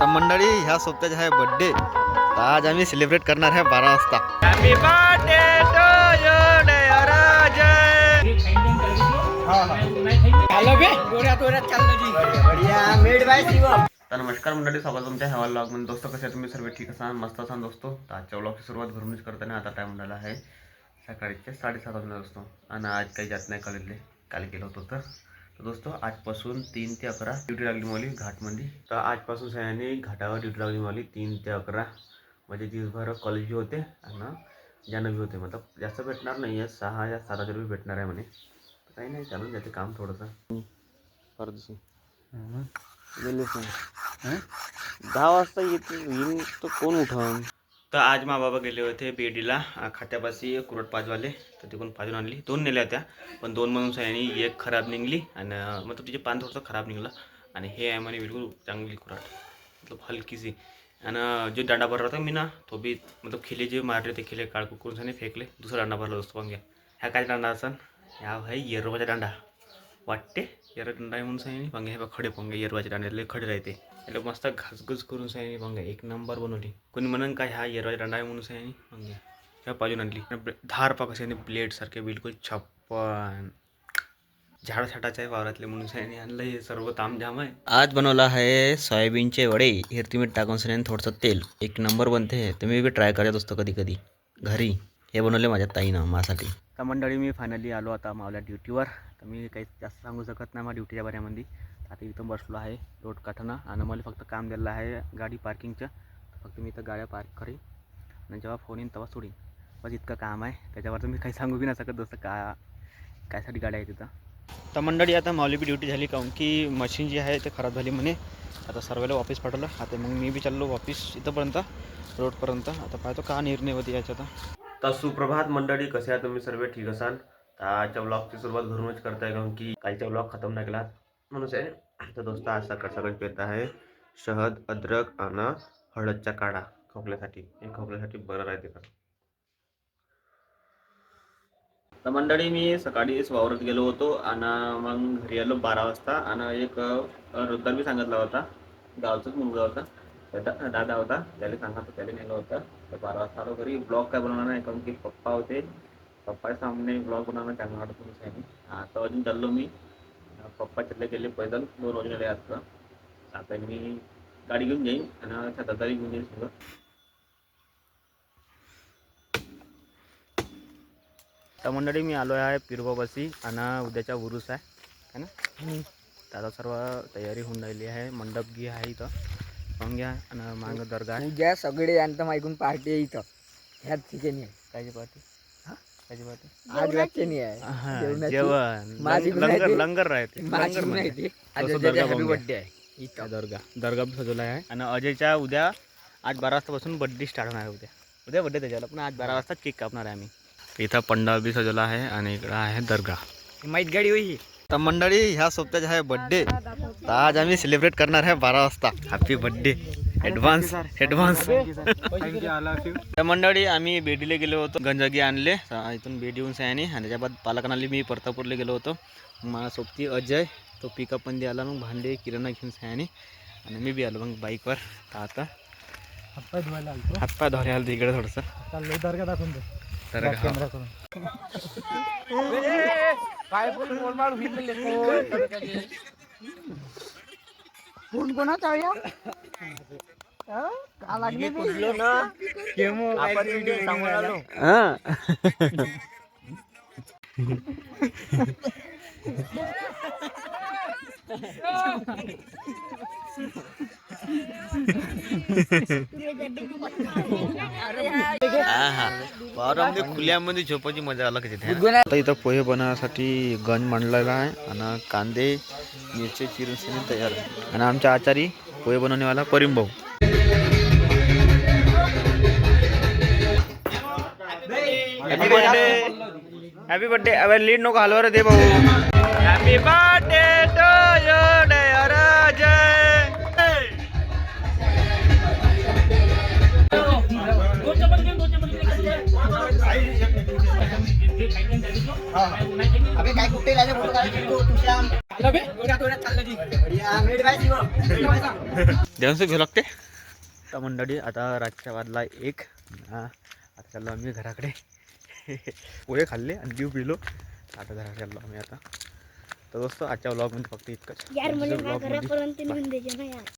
तर मंडळी ह्या सोबत्याचा आहे बर्थडे तर आज आम्ही सेलिब्रेट करणार आहे बारा वाजता. हॅपी बर्थडे टू यू तर नमस्कार मंडळी स्वागत तुमच्या ह्या व्लॉगमध्ये. दोस्तो कसे आहे तुम्ही? सर्व ठीक असाल मस्त असाल दोस्तो. तर आजच्या व्लॉगची सुरुवात घरूनच करताना आता टाइम झाला आहे सकाळीचे साडेसात वाजता दोस्तो. आणि आज काही जात नाही कॉलेजले काल गेलो होतो तर. तर दोस्तो आजपासून तीन ते अकरा ड्युटी लागली मला घाटमध्ये. तर आजपासून सगळ्यांनी घाटावर ड्युटी लागली मला तीन ते अकरा. म्हणजे दिवसभर कॉलेज बी होते आणि बी होते. मतलब जास्त भेटणार नाही आहे सहा या सात हजार रुपये भेटणार आहे म्हणे. काही नाही चालून जाते काम थोडंसं. परदेशी दहा वाजता येते येईन तर कोण उठवून तर आज मा बाबा गेले होते बेडीला खात्यापाशी कुरट पाचवाले तर तिकडून पाजून आणली. दोन नेल्या होत्या पण दोन म्हणून सह्यानी एक खराब निघली आणि मतलब तिचे पान थोडंसं खराब निघलं. आणि हे आहे म्हणे बिलकुल चांगली कुराट मतलब हलकीशी. आणि जो दांडा भरला होता मी ना तो बी मतलब खिले जे मारले ते खिले काळ करून साने फेकले. दुसरा दांडा भरला असतो पण घ्या ह्या काय दांडा असन? ह्या भाई येरोबाचा दांडा. वाटते? येर दांडा आहे म्हणून सांगितले पंगे हे बघ खडे पंगे येरवाच्या दांड्यातले खडे राहते. याला मस्त घासघूस करून सांगितले पंगे एक नंबर बनवली. कोणी म्हणून काय हा येरवाच्या दांडा आहे म्हणून सांगितले पंगे ह्या पाजून आणली. धार पा कसे ब्लेड सारखे बिलकुल छप्पन. झाड छाटाचे आहे वावरातले म्हणून सांगितले आणलं हे सर्व तामझाम आहे. आज बनवला आहे सोयाबीनचे वडे. हिरती मीठ टाकून सने थोडंसं तेल. एक नंबर बनते. हे तुम्ही बी ट्राय करत असतो कधी कधी घरी. हे बनवले माझ्या ताईनं माझ्यासाठी तर मंडळी मी फायनली आलो आता मावल्या ड्युटीवर तर मी काही जास्त सांगू शकत नाही मग ड्युटीच्या बऱ्यामध्ये आता इथं बसलो आहे रोड काठानं आणि मला फक्त काम दिलेलं आहे गाडी पार्किंगचं फक्त मी इथं गाड्या पार्क करीन. आणि जेव्हा फोन येईन तेव्हा सोडीन. बस इतकं काम आहे. त्याच्यावर तर मी काही सांगू बी नाही शकत जसं का कायसाठी गाड्या आहे तिथं. तर मंडळी आता माऊली बी ड्युटी झाली. काहून की मशीन जी आहे ते खराब झाली म्हणे. आता सर्वेला वापस पाठवलं. आता मग मी बी चाललो वापस इथंपर्यंत रोडपर्यंत. आता पाहतो का निर्णय होती आता तर सुप्रभात मंडळी कसे आहे तुम्ही सर्व? ठीक असाल? तर आजच्या ब्लॉगची सुरुवात घरूनच करताय कारण की कालच्या ब्लॉग खतम नाही केला. म्हणून आहे. तर दोस्त आज सकाळ सकाळी पेत आहे शहद अद्रक आणि हळदचा काढा खोकल्यासाठी. हे खोकल्यासाठी बरं राहते का? तर मंडळी मी सकाळीच वावरत गेलो होतो आणि मग घरी आलो बारा वाजता. आणि एक रुद्धार बी सांगितला होता गावचाच मुलगा होता. दादा होता त्याला सांगत त्याला नेलं होतं. तर बारा वाजता आलो घरी. ब्लॉग काय बनवणार नाही कारण की पप्पा होते. पप्पा सामने ब्लॉग बनवणं चांगलं वाटत त्याने आता अजून चाललो मी. पप्पा चालले गेले पैदल दोन वाजून गेले आता आता मी गाडी घेऊन जाईन आणि दादाला घेऊन जाईन सगळं. तर मंडळी मी आलो आहे पिरबाबासी आणि उद्याचा उरूस आहे है ना? त्याचा सर्व तयारी होऊन राहिली आहे मंडप गी आहे इथं. मग घ्या आणि मांग दर्गा. सगळे ऐकून पार्टी आहे इथं ह्याच ठिकाणी आहे कायची पार्टी कायची पार्टी आज रात्री आहे. हा, जेवणाची. जेवण. माझी लंग- पण आहे लंगर. लंगर राहते माझी लंगर पण आहे म्हणते. ती. आज तसं उद्याचा दर्गा हॅपी बर्थडे आहे इथं. दर्गा. दर्गा बी सजवला आहे. आणि अजयच्या उद्या आज बारा वाजतापासून बर्थडे स्टार्ट होणार आहे उद्या. उद्या बर्थडे त्याच्याला. पण आज बारा वाजता केक कापणार आहे आम्ही. इथं पंडाल बी सजवला आहे आणि इकडं आहे दर्गा. ही माहीत गाडी होई तर मंडळी ह्या सोबत्याचा आहे बर्थडे तर आज आम्ही सेलिब्रेट करणार आहे बारा वाजता हॅपी बर्थडे ॲडव्हान्स ॲडव्हान्स तर मंडळी आम्ही बेडीला गेलो होतो गंजगी आणले इथून बेडी येऊन सयाने आणि त्याच्या बाद पालकनाली मी परतापूरला गेलो होतो मला सोबती अजय तो पिकअपमध्ये आला मग भांडे किराणा घेऊन सयाने आणि मी बी आलो मग बाईकवर तर आता हातपाय धरे आलं इकडे थोडंसं तर कोण कोणाचा आहे हा? का लागले वावरामध्ये खुल्यामध्ये झोपायची मजा अलग येते गुणगुणा- आता इथं पोहे बनवण्यासाठी गंज मांडलेला आहे आणि कांदे मिरची चिरून सनी तयार आहे. आणि आमच्या आचारी पोहे बनवण्यावाला परिम भाऊ. हॅपी बर्थडे हॅपी बर्थडे अबे लीड नको हलवर दे भाऊ. हॅपी बर्थडे अबे काय कुठे फोटो काढायचे घेऊ लागते. तर मंडळी आता रातच्या वाजला एक. हा, आता चाललो आम्ही घराकडे. पोहे खाल्ले आणि जीव पिलो. आता घराकडे चाललो आम्ही आता. तर दोस्त आजच्या व्लॉगमध्ये फक्त इतकंच.